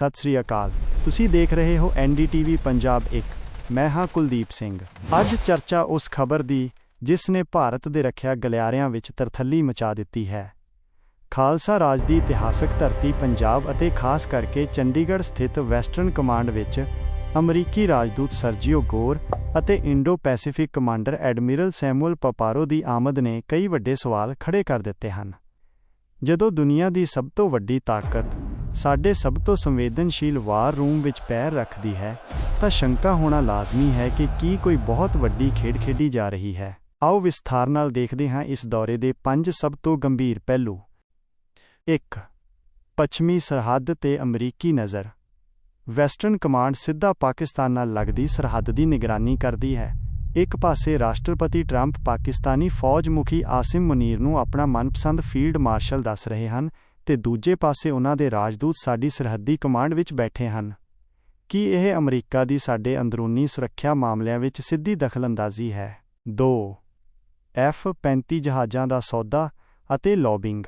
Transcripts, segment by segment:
ਸਤਿ ਸ੍ਰੀ ਅਕਾਲ। ਤੁਸੀਂ ਦੇਖ ਰਹੇ ਹੋ ਐਨਡੀਟੀਵੀ ਪੰਜਾਬ 1 ਮੈਂ ਹਾਂ ਕੁਲਦੀਪ ਸਿੰਘ। ਅੱਜ ਚਰਚਾ ਉਸ ਖਬਰ ਦੀ, ਜਿਸ ਨੇ ਭਾਰਤ ਦੇ ਰੱਖਿਆ ਗਲਿਆਰਿਆਂ ਵਿੱਚ ਤਰਥੱਲੀ ਮਚਾ ਦਿੱਤੀ ਹੈ। ਖਾਲਸਾ ਰਾਜ ਦੀ ਇਤਿਹਾਸਕ ਧਰਤੀ ਪੰਜਾਬ ਅਤੇ ਖਾਸ ਕਰਕੇ ਚੰਡੀਗੜ੍ਹ ਸਥਿਤ ਵੈਸਟਰਨ ਕਮਾਂਡ ਵਿੱਚ ਅਮਰੀਕੀ ਰਾਜਦੂਤ ਸਰਜੀਓ ਗੋਰ ਅਤੇ Indo Pacific commander admiral Samuel Paparo ਦੀ ਆਮਦ ਨੇ ਕਈ ਵੱਡੇ ਸਵਾਲ ਖੜੇ ਕਰ ਦਿੱਤੇ ਹਨ। ਜਦੋਂ ਦੁਨੀਆ ਦੀ ਸਭ ਤੋਂ ਵੱਡੀ ਤਾਕਤ ਸਾਡੇ ਸਭ ਤੋਂ ਸੰਵੇਦਨਸ਼ੀਲ ਵਾਰ ਰੂਮ ਵਿੱਚ ਪੈਰ ਰੱਖਦੀ ਹੈ, ਤਾਂ ਸ਼ੰਕਾ ਹੋਣਾ ਲਾਜ਼ਮੀ ਹੈ ਕਿ ਕੀ ਕੋਈ ਬਹੁਤ ਵੱਡੀ ਖੇਡ ਖੇਡੀ ਜਾ ਰਹੀ ਹੈ। ਆਓ ਵਿਸਥਾਰ ਨਾਲ ਦੇਖਦੇ ਹਾਂ ਇਸ ਦੌਰੇ ਦੇ ਪੰਜ ਸਭ ਤੋਂ ਗੰਭੀਰ ਪਹਿਲੂ। 1 ਪੱਛਮੀ ਸਰਹੱਦ ਤੇ ਅਮਰੀਕੀ ਨਜ਼ਰ। ਵੈਸਟਰਨ ਕਮਾਂਡ ਸਿੱਧਾ ਪਾਕਿਸਤਾਨ ਨਾਲ ਲੱਗਦੀ ਸਰਹੱਦ ਦੀ ਨਿਗਰਾਨੀ ਕਰਦੀ ਹੈ। ਇੱਕ ਪਾਸੇ ਰਾਸ਼ਟਰਪਤੀ ਟਰੰਪ ਪਾਕਿਸਤਾਨੀ ਫੌਜ ਮੁਖੀ ਆਸਿਮ ਮੁਨੀਰ ਨੂੰ ਆਪਣਾ ਮਨਪਸੰਦ ਫੀਲਡ ਮਾਰਸ਼ਲ ਦੱਸ ਰਹੇ ਹਨ ਤੇ ਦੂਜੇ ਪਾਸੇ ਉਹਨਾਂ ਦੇ ਰਾਜਦੂਤ ਸਾਡੀ ਸਰਹੱਦੀ ਕਮਾਂਡ ਵਿੱਚ ਬੈਠੇ ਹਨ। ਕੀ ਇਹ ਅਮਰੀਕਾ ਦੀ ਸਾਡੇ ਅੰਦਰੂਨੀ ਸੁਰੱਖਿਆ ਮਾਮਲਿਆਂ ਵਿੱਚ ਸਿੱਧੀ ਦਖਲਅੰਦਾਜ਼ੀ ਹੈ? 2 F-35 ਜਹਾਜ਼ਾਂ ਦਾ ਸੌਦਾ ਅਤੇ ਲੌਬਿੰਗ।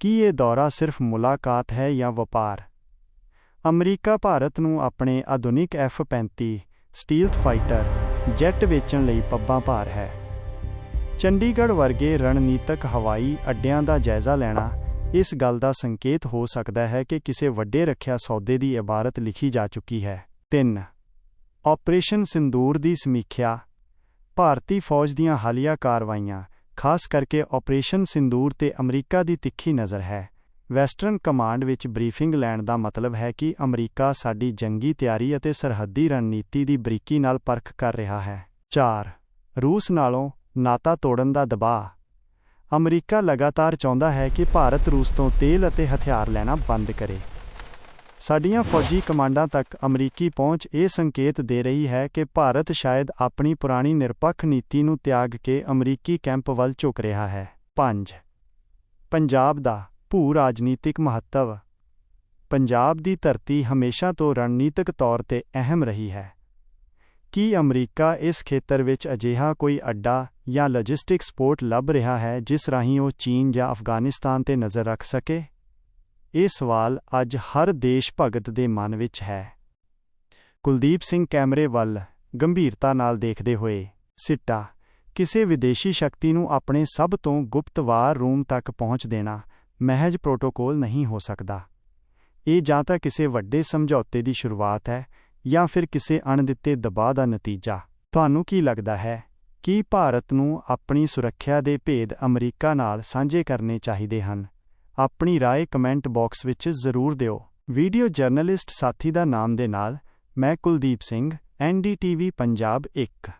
ਕੀ ਇਹ ਦੌਰਾ ਸਿਰਫ ਮੁਲਾਕਾਤ ਹੈ ਜਾਂ ਵਪਾਰ? ਅਮਰੀਕਾ ਭਾਰਤ ਨੂੰ ਆਪਣੇ ਆਧੁਨਿਕ F-35 ਸਟੀਲਥ ਫਾਈਟਰ ਜੈਟ ਵੇਚਣ ਲਈ ਪੱਬਾਂ ਭਾਰ ਹੈ। ਚੰਡੀਗੜ੍ਹ ਵਰਗੇ ਰਣਨੀਤਕ ਹਵਾਈ ਅੱਡਿਆਂ ਦਾ ਜਾਇਜ਼ਾ ਲੈਣਾ ਇਸ ਗੱਲ ਦਾ ਸੰਕੇਤ ਹੋ ਸਕਦਾ ਹੈ ਕਿ ਕਿਸੇ ਵੱਡੇ ਰੱਖਿਆ ਸੌਦੇ ਦੀ ਇਬਾਰਤ ਲਿਖੀ ਜਾ ਚੁੱਕੀ ਹੈ। 3 ਆਪਰੇਸ਼ਨ ਸਿੰਦੂਰ ਦੀ ਸਮੀਖਿਆ। ਭਾਰਤੀ ਫੌਜ ਦੀਆਂ ਹਾਲੀਆ ਕਾਰਵਾਈਆਂ, ਖਾਸ ਕਰਕੇ ਆਪਰੇਸ਼ਨ ਸਿੰਦੂਰ ਤੇ ਅਮਰੀਕਾ ਦੀ ਤਿੱਖੀ ਨਜ਼ਰ ਹੈ। ਵੈਸਟਰਨ ਕਮਾਂਡ ਵਿੱਚ ਬਰੀਫਿੰਗ ਲੈਣ ਦਾ ਮਤਲਬ ਹੈ ਕਿ ਅਮਰੀਕਾ ਸਾਡੀ ਜੰਗੀ ਤਿਆਰੀ ਅਤੇ ਸਰਹੱਦੀ ਰਣਨੀਤੀ ਦੀ ਬਰੀਕੀ ਨਾਲ ਪਰਖ ਕਰ ਰਿਹਾ ਹੈ। 4 ਰੂਸ ਨਾਲੋਂ ਨਾਤਾ ਤੋੜਨ ਦਾ ਦਬਾਅ। ਅਮਰੀਕਾ ਲਗਾਤਾਰ ਚਾਹੁੰਦਾ ਹੈ ਕਿ ਭਾਰਤ ਰੂਸ ਤੋਂ ਤੇਲ ਅਤੇ ਹਥਿਆਰ ਲੈਣਾ ਬੰਦ ਕਰੇ। ਸਾਡੀਆਂ ਫੌਜੀ ਕਮਾਂਡਾਂ ਤੱਕ ਅਮਰੀਕੀ ਪਹੁੰਚ ਇਹ ਸੰਕੇਤ ਦੇ ਰਹੀ ਹੈ ਕਿ ਭਾਰਤ ਸ਼ਾਇਦ ਆਪਣੀ ਪੁਰਾਣੀ ਨਿਰਪੱਖ ਨੀਤੀ ਨੂੰ ਤਿਆਗ ਕੇ ਅਮਰੀਕੀ ਕੈਂਪ ਵੱਲ ਝੁਕ ਰਿਹਾ ਹੈ। 5 ਪੰਜਾਬ ਦਾ ਭੂ ਰਾਜਨੀਤਿਕ ਮਹੱਤਵ। ਪੰਜਾਬ ਦੀ ਧਰਤੀ ਹਮੇਸ਼ਾ ਤੋਂ ਰਣਨੀਤਿਕ ਤੌਰ ਤੇ ਅਹਿਮ ਰਹੀ ਹੈ। ਕੀ ਅਮਰੀਕਾ ਇਸ ਖੇਤਰ ਵਿੱਚ ਅਜਿਹਾ ਕੋਈ ਅੱਡਾ ਜਾਂ ਲੌਜਿਸਟਿਕ ਸਪੋਰਟ ਲੱਭ ਰਿਹਾ ਹੈ ਜਿਸ ਰਾਹੀਂ ਉਹ ਚੀਨ ਜਾਂ ਅਫਗਾਨਿਸਤਾਨ ਤੇ ਨਜ਼ਰ ਰੱਖ ਸਕੇ? ਇਹ ਸਵਾਲ ਅੱਜ ਹਰ ਦੇਸ਼ ਭਗਤ ਦੇ ਮਨ ਵਿੱਚ ਹੈ। ਕੁਲਦੀਪ ਸਿੰਘ ਕੈਮਰੇ ਵੱਲ ਗੰਭੀਰਤਾ ਨਾਲ ਦੇਖਦੇ ਹੋਏ, ਸਿੱਟਾ, ਕਿਸੇ ਵਿਦੇਸ਼ੀ ਸ਼ਕਤੀ ਨੂੰ ਆਪਣੇ ਸਭ ਤੋਂ ਗੁਪਤ ਵਾਰ ਰੂਮ ਤੱਕ ਪਹੁੰਚ ਦੇਣਾ ਮਹਿਜ ਪ੍ਰੋਟੋਕੋਲ ਨਹੀਂ ਹੋ ਸਕਦਾ। ਇਹ ਜਾਂ ਤਾਂ ਕਿਸੇ ਵੱਡੇ ਸਮਝੌਤੇ ਦੀ ਸ਼ੁਰੂਆਤ ਹੈ ਜਾਂ ਫਿਰ ਕਿਸੇ ਅਣਦਿੱਤੇ ਦਬਾਅ ਦਾ ਨਤੀਜਾ ਤੁਹਾਨੂੰ ਕੀ ਲੱਗਦਾ ਹੈ ਕੀ ਭਾਰਤ ਨੂੰ ਆਪਣੀ ਸੁਰੱਖਿਆ ਦੇ ਭੇਦ ਅਮਰੀਕਾ ਨਾਲ ਸਾਂਝੇ ਕਰਨੇ ਚਾਹੀਦੇ ਹਨ ਆਪਣੀ رائے ਕਮੈਂਟ ਬਾਕਸ ਵਿੱਚ ਜ਼ਰੂਰ ਦਿਓ ਵੀਡੀਓ ਜਰਨਲਿਸਟ ਸਾਥੀ ਦਾ ਨਾਮ ਦੇ ਨਾਲ ਮੈਂ ਕੁਲਦੀਪ ਸਿੰਘ ਐਨਡੀਟੀਵੀ ਪੰਜਾਬ 1